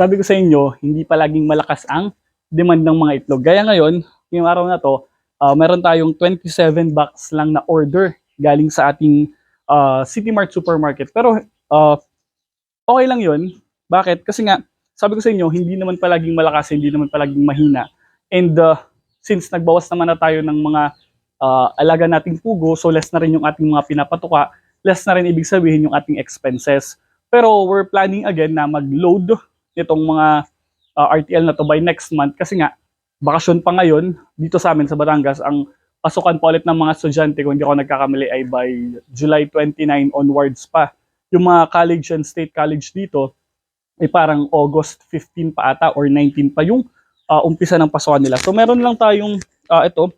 sabi ko sa inyo, hindi palaging malakas ang demand ng mga itlog. Gaya ngayon, yung araw na to, ah, meron tayong 27 box lang na order galing sa ating ah, City Mart supermarket. Pero ah, okay lang yun. Bakit? Kasi nga, sabi ko sa inyo, hindi naman palaging malakas, hindi naman palaging mahina. And ah, since nagbawas naman na tayo ng mga ah, alaga nating pugo, so less na rin yung ating mga pinapatuka, less na rin ibig sabihin yung ating expenses. Pero we're planning again na mag-load itong mga uh, RTL na to by next month kasi nga bakasyon pa ngayon dito sa amin sa Batangas ang pasukan pa ulit ng mga estudyante kung hindi ako nagkakamali ay by July 29 onwards pa. Yung mga college and state college dito ay parang August 15 pa ata or 19 pa yung uh, umpisa ng pasukan nila. So meron lang tayong uh, ito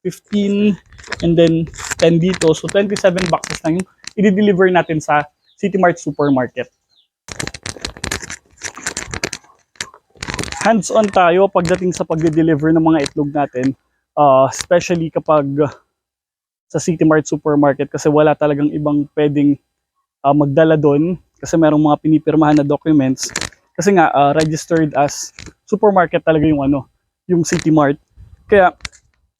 15 and then 10 dito. So 27 boxes lang yung i-deliver natin sa City Mart Supermarket. Hands-on tayo pagdating sa pag-deliver ng mga itlog natin, uh, especially kapag sa City Mart Supermarket kasi wala talagang ibang pwedeng uh, magdala doon kasi merong mga pinipirmahan na documents kasi nga uh, registered as supermarket talaga yung ano, yung City Mart. Kaya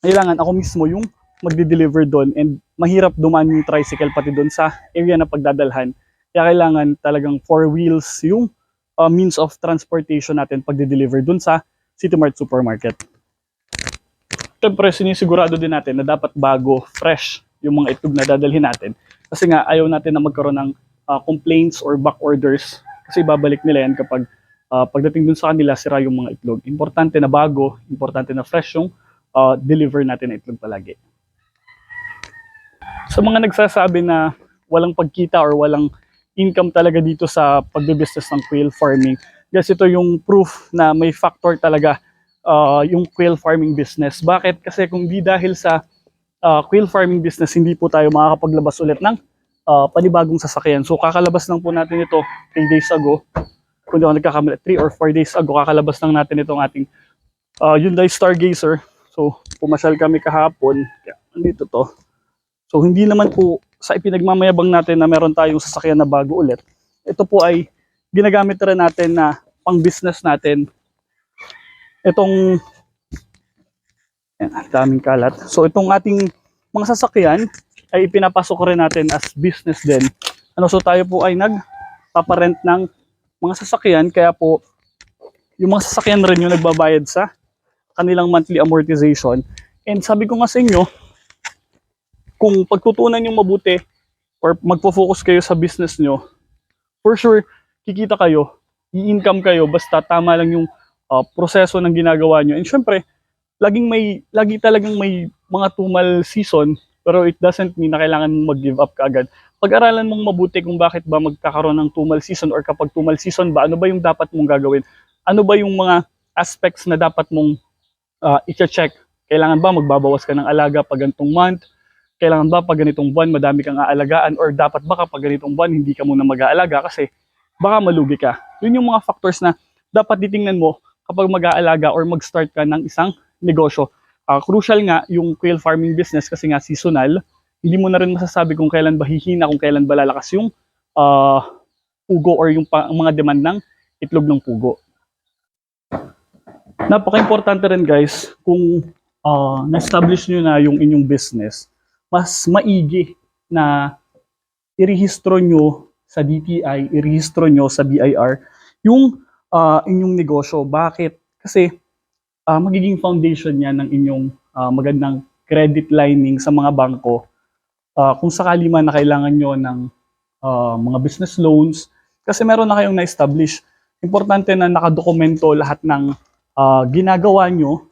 kailangan ako mismo yung magde-deliver doon and mahirap dumaan yung tricycle pati doon sa area na pagdadalhan. Kaya kailangan talagang four wheels yung uh, means of transportation natin pagde-deliver doon sa City Mart Supermarket. Siyempre, sinisigurado din natin na dapat bago, fresh yung mga itlog na dadalhin natin. Kasi nga, ayaw natin na magkaroon ng uh, complaints or back orders kasi babalik nila yan kapag uh, pagdating dun sa kanila, sira yung mga itlog. Importante na bago, importante na fresh yung uh, deliver natin na itlog palagi. Sa mga nagsasabi na walang pagkita or walang income talaga dito sa pagbe-business ng quail farming. Guys, ito yung proof na may factor talaga uh, yung quail farming business. Bakit? Kasi kung di dahil sa uh, quail farming business, hindi po tayo makakapaglabas ulit ng uh, panibagong sasakyan. So kakalabas lang po natin ito 3 days ago. Kung di ako nagkakamali, 3 or 4 days ago, kakalabas lang natin itong ating uh, Hyundai Stargazer. So pumasyal kami kahapon. Kaya andito to. So hindi naman po sa ipinagmamayabang natin na meron tayong sasakyan na bago ulit. Ito po ay ginagamit rin natin na pang business natin. Itong yan, daming kalat. So itong ating mga sasakyan ay ipinapasok rin natin as business din. Ano so tayo po ay nagpaparent ng mga sasakyan kaya po yung mga sasakyan rin yung nagbabayad sa kanilang monthly amortization. And sabi ko nga sa inyo, kung pagtutunan yung mabuti or magpo-focus kayo sa business nyo, for sure, kikita kayo, i-income kayo, basta tama lang yung uh, proseso ng ginagawa nyo. And syempre, laging may, lagi talagang may mga tumal season, pero it doesn't mean na kailangan mong mag-give up kaagad. Pag-aralan mong mabuti kung bakit ba magkakaroon ng tumal season or kapag tumal season ba, ano ba yung dapat mong gagawin? Ano ba yung mga aspects na dapat mong uh, i-check? Kailangan ba magbabawas ka ng alaga pag ganitong month? Kailangan ba pag ganitong buwan madami kang aalagaan or dapat ba kapag ganitong buwan hindi ka muna mag-aalaga kasi baka malugi ka. Yun yung mga factors na dapat titingnan mo kapag mag-aalaga or mag-start ka ng isang negosyo. Uh, crucial nga yung quail farming business kasi nga seasonal. Hindi mo na rin masasabi kung kailan ba hihina, kung kailan ba lalakas yung uh, pugo or yung pa- mga demand ng itlog ng pugo. Napaka-importante rin guys kung uh, na-establish nyo na yung inyong business, mas maigi na irehistro nyo sa DTI, irehistro nyo sa BIR yung uh, inyong negosyo. Bakit? Kasi uh, magiging foundation yan ng inyong uh, magandang credit lining sa mga bangko. Uh, kung sakali man na kailangan nyo ng uh, mga business loans, kasi meron na kayong na-establish. Importante na nakadokumento lahat ng uh, ginagawa nyo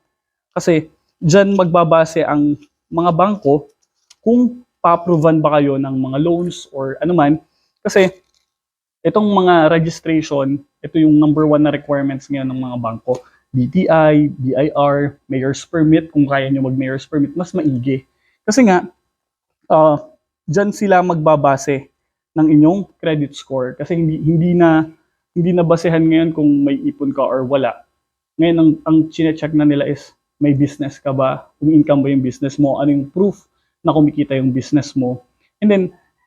kasi dyan magbabase ang mga bangko kung pa-approvean ba kayo ng mga loans or anuman. Kasi itong mga registration, ito yung number one na requirements ngayon ng mga bangko. DTI, BIR, Mayor's Permit, kung kaya nyo mag-Mayor's Permit, mas maigi. Kasi nga, uh, dyan sila magbabase ng inyong credit score. Kasi hindi, hindi na hindi na basehan ngayon kung may ipon ka or wala. Ngayon, ang, ang chinecheck na nila is, may business ka ba? Kung income ba yung business mo? Ano yung proof na kumikita yung business mo? And then,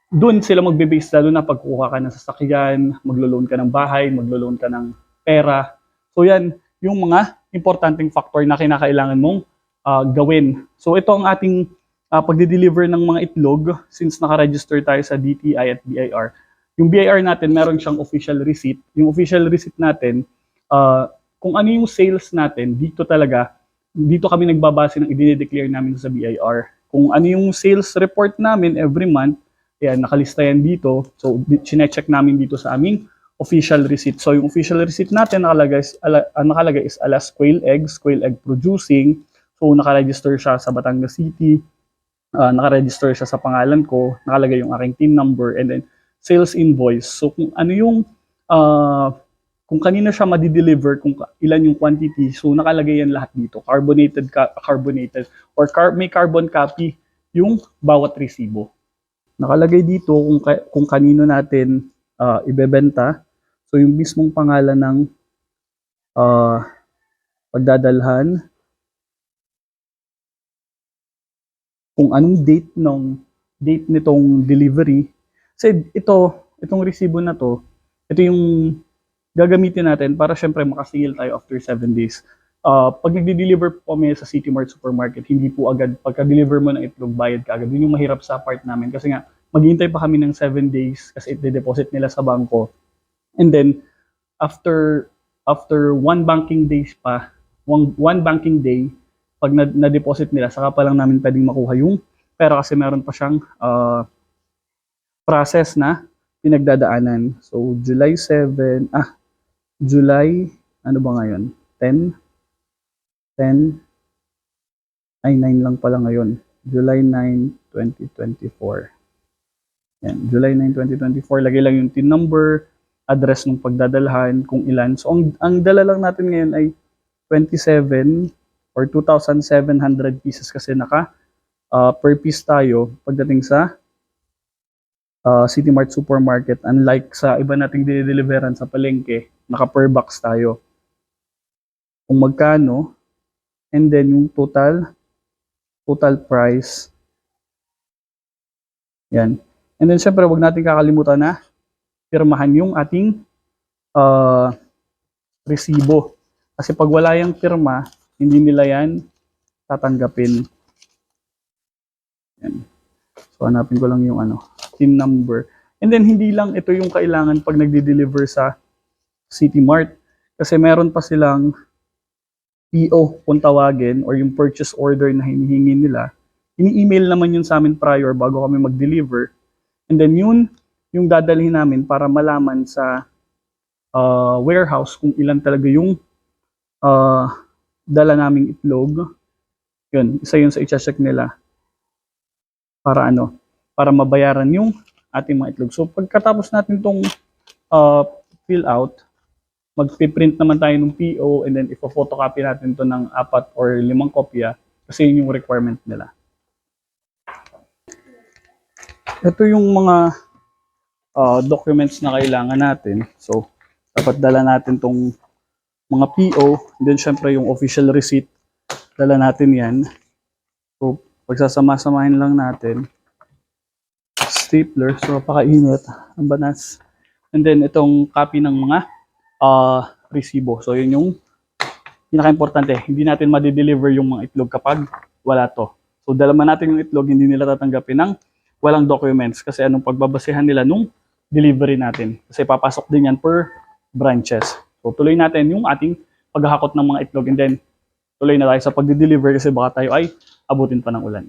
doon sila magbe-base lalo na pagkuha ka ng sasakyan, maglo-loan ka ng bahay, maglo-loan ka ng pera. So yan, yung mga importanteng factor na kinakailangan mong ah, gawin. So ito ang ating uh, pagde-deliver ng mga itlog since naka-register tayo sa DTI at BIR. Yung BIR natin, meron siyang official receipt. Yung official receipt natin, ah, kung ano yung sales natin, dito talaga, dito kami nagbabase ng i-declare namin sa BIR. Kung ano yung sales report namin every month, Ayan, nakalista yan dito. So, chinecheck namin dito sa aming official receipt. So, yung official receipt natin nakalagay, is- ala, ah, nakalagay is alas quail eggs, quail egg producing. So, nakaregister siya sa Batangas City. Ah, nakaregister siya sa pangalan ko. Nakalagay yung aking team number and then sales invoice. So, kung ano yung ah, kung kanino siya madi-deliver, kung ilan yung quantity, so nakalagay yan lahat dito. Carbonated, ca- carbonated, or car- may carbon copy yung bawat resibo nakalagay dito kung ka- kung kanino natin ah, ibebenta. So yung mismong pangalan ng ah, pagdadalhan, kung anong date ng date nitong delivery. Kasi ito, itong resibo na to, ito yung gagamitin natin para syempre makasingil tayo after 7 days. Ah, pag nagde-deliver po kami sa City Mart Supermarket, hindi po agad pagka-deliver mo ng itlog, bayad ka agad. Yun yung mahirap sa part namin kasi nga maghihintay pa kami ng 7 days kasi i-deposit nila sa bangko. And then after after one banking days pa, one, one banking day, pag na, na-deposit nila, saka pa lang namin pwedeng makuha yung pera kasi meron pa siyang ah, process na pinagdadaanan. So July 7, ah, July, ano ba ngayon? 10? 10? Ay, 9 lang pala ngayon. July 9, 2024. Yan, July 9, 2024. Lagay lang yung TIN number, address ng pagdadalhan, kung ilan. So, ang, ang dala lang natin ngayon ay 27 or 2,700 pieces kasi naka uh, per piece tayo pagdating sa uh, City Mart Supermarket. Unlike sa iba nating dinideliveran sa palengke, naka per box tayo. Kung magkano, and then yung total, total price, yan. And then syempre, wag natin kakalimutan na pirmahan yung ating uh, resibo. Kasi pag wala yung pirma, hindi nila yan tatanggapin. Yan. So, hanapin ko lang yung ano, team number. And then, hindi lang ito yung kailangan pag nagde-deliver sa City Mart. Kasi meron pa silang PO kung tawagin or yung purchase order na hinihingi nila. Ini-email naman yun sa amin prior bago kami mag-deliver. And then yun, yung dadalhin namin para malaman sa uh, warehouse kung ilan talaga yung uh, dala naming itlog. Yun, isa yun sa i-check nila. Para ano, para mabayaran yung ating mga itlog. So pagkatapos natin tong uh, fill out, magpiprint naman tayo ng PO and then ipo-photocopy natin to ng apat or limang kopya kasi yun yung requirement nila. Ito yung mga uh, documents na kailangan natin. So, dapat dala natin tong mga PO, then syempre yung official receipt, dala natin yan. So, pagsasama-samahin lang natin. Stapler, so napakainit, ang banas. And then itong copy ng mga uh, resibo. So, yun yung pinaka-importante. Hindi natin ma-deliver yung mga itlog kapag wala to. So, dala man natin yung itlog, hindi nila tatanggapin ng walang documents kasi anong pagbabasehan nila nung delivery natin. Kasi papasok din yan per branches. So tuloy natin yung ating paghahakot ng mga itlog and then tuloy na tayo sa pagdi-deliver kasi baka tayo ay abutin pa ng ulan.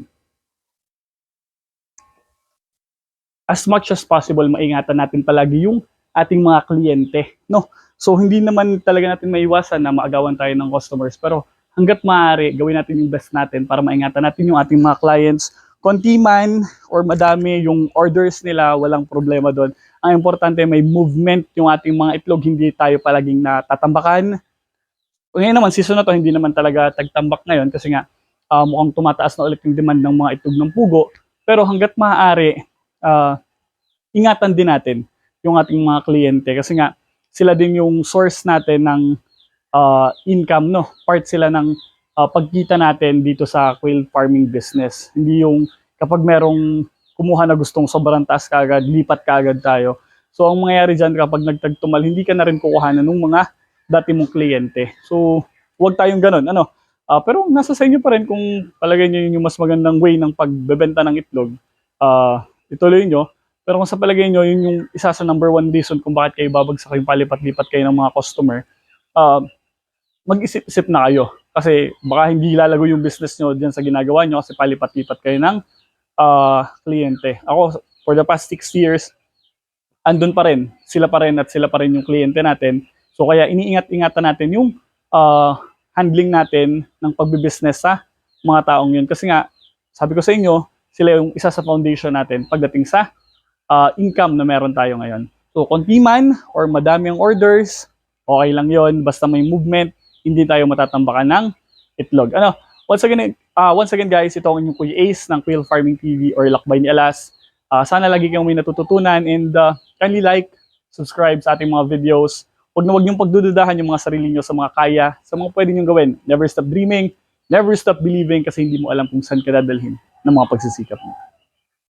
As much as possible, maingatan natin palagi yung ating mga kliyente. No? So hindi naman talaga natin maiwasan na maagawan tayo ng customers pero hanggat maaari, gawin natin yung best natin para maingatan natin yung ating mga clients konti man or madami yung orders nila, walang problema doon. Ang importante may movement yung ating mga itlog, hindi tayo palaging natatambakan. Ngayon naman, season na to, hindi naman talaga tagtambak ngayon kasi nga uh, mukhang tumataas na ulit yung demand ng mga itlog ng pugo. Pero hanggat maaari, uh, ingatan din natin yung ating mga kliyente kasi nga sila din yung source natin ng uh, income, no? Part sila ng uh, pagkita natin dito sa quail farming business. Hindi yung kapag merong kumuha na gustong sobrang taas kagad, lipat kagad tayo. So ang mangyayari dyan kapag nagtagtumal, hindi ka na rin kukuhanan ng mga dati mong kliyente. So, huwag tayong ganun. Ano? Ah, pero nasa sa inyo pa rin kung palagay nyo yun yung mas magandang way ng pagbebenta ng itlog. Ah, ituloy nyo. Pero kung sa palagay nyo, yun yung isa sa number one reason kung bakit kayo babagsak yung palipat-lipat kayo ng mga customer, ah, mag-isip-isip na kayo. Kasi baka hindi lalago yung business nyo dyan sa ginagawa nyo kasi palipat-lipat kayo ng ah, kliyente. Ako, for the past six years, andun pa rin. Sila pa rin at sila pa rin yung kliyente natin. So kaya iniingat-ingatan natin yung ah, handling natin ng pagbibusiness sa mga taong yun. Kasi nga, sabi ko sa inyo, sila yung isa sa foundation natin pagdating sa ah, income na meron tayo ngayon. So, konti man or madami ang orders, okay lang yon Basta may movement, hindi tayo matatambakan ng itlog. Ano, once again, ah, once again guys, ito ang inyong Kuya Ace ng Quail Farming TV or Lakbay ni Alas. Ah, sana lagi kayong may natututunan and ah, kindly like, subscribe sa ating mga videos. Huwag na huwag niyong pagdududahan yung mga sarili niyo sa mga kaya, sa mga pwede niyong gawin. Never stop dreaming, never stop believing kasi hindi mo alam kung saan ka dadalhin ng mga pagsisikap mo.